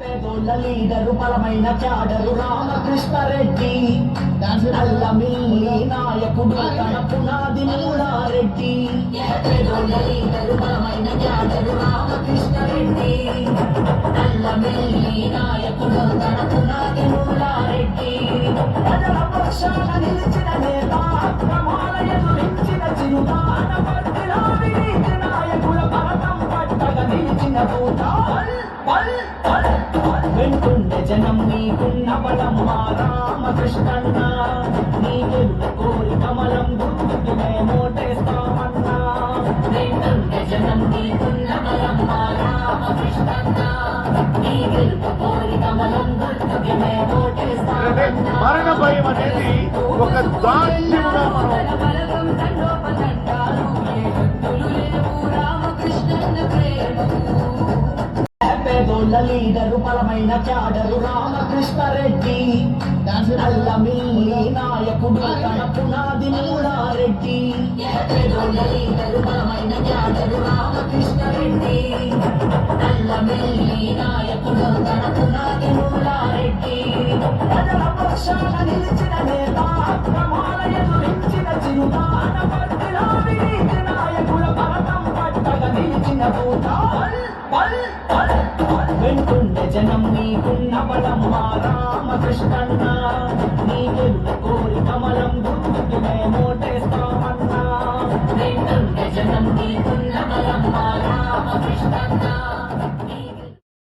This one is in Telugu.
పేదోళ్ళ లీడరు బలమైన చాడరు రామకృష్ణారెడ్డి నల్లమి నాయకుడు తన పునాది మూడారెడ్డి. పేదోళ్ళ లీడరు బలమైన చాడరు రామకృష్ణారెడ్డి నల్లమి నాయకుడు తన పునాది మూడారెడ్డి. ప్రజల పక్షాన నిలిచిన నేత వెంటుండే జనం నీకున్న బలం మా రామకృష్ణన్న. నీ గెలుపు కోరి కమలం గుర్తుకు మేమోటేస్తామన్నా వెంటుండే జనం నీకున్న బలం మా రామకృష్ణన్న. నీ గెలుపు కోరి కమలం గుర్తుకు మేమోటేస్తామన్నా మరణ భయం అనేది ఒక దాస్యముగా మనం పేదోళ్ళ లీడరు బలమైన చాడరు రామకృష్ణారెడ్డి నల్లమి నాయకుడు తన పునాది మూడారెడ్డి పేదోళ్ళ లీడరు బలమైన చాడరు రామకృష్ణారెడ్డి నల్లమి నాయకుడు తన పునాది మూడారెడ్డి ప్రజల పక్షాన నిలిచిన నేత ప్రమాణ ఎదురించిన చిరుత వెంటుండే జనం నీకున్న బలమ్మా రామకృష్ణన్న. నీ గెలువ కోరి కమలం గుర్తుకి మేమోటేస్తామన్నా వెంటుండే జనం నీకున్న బలమ్మా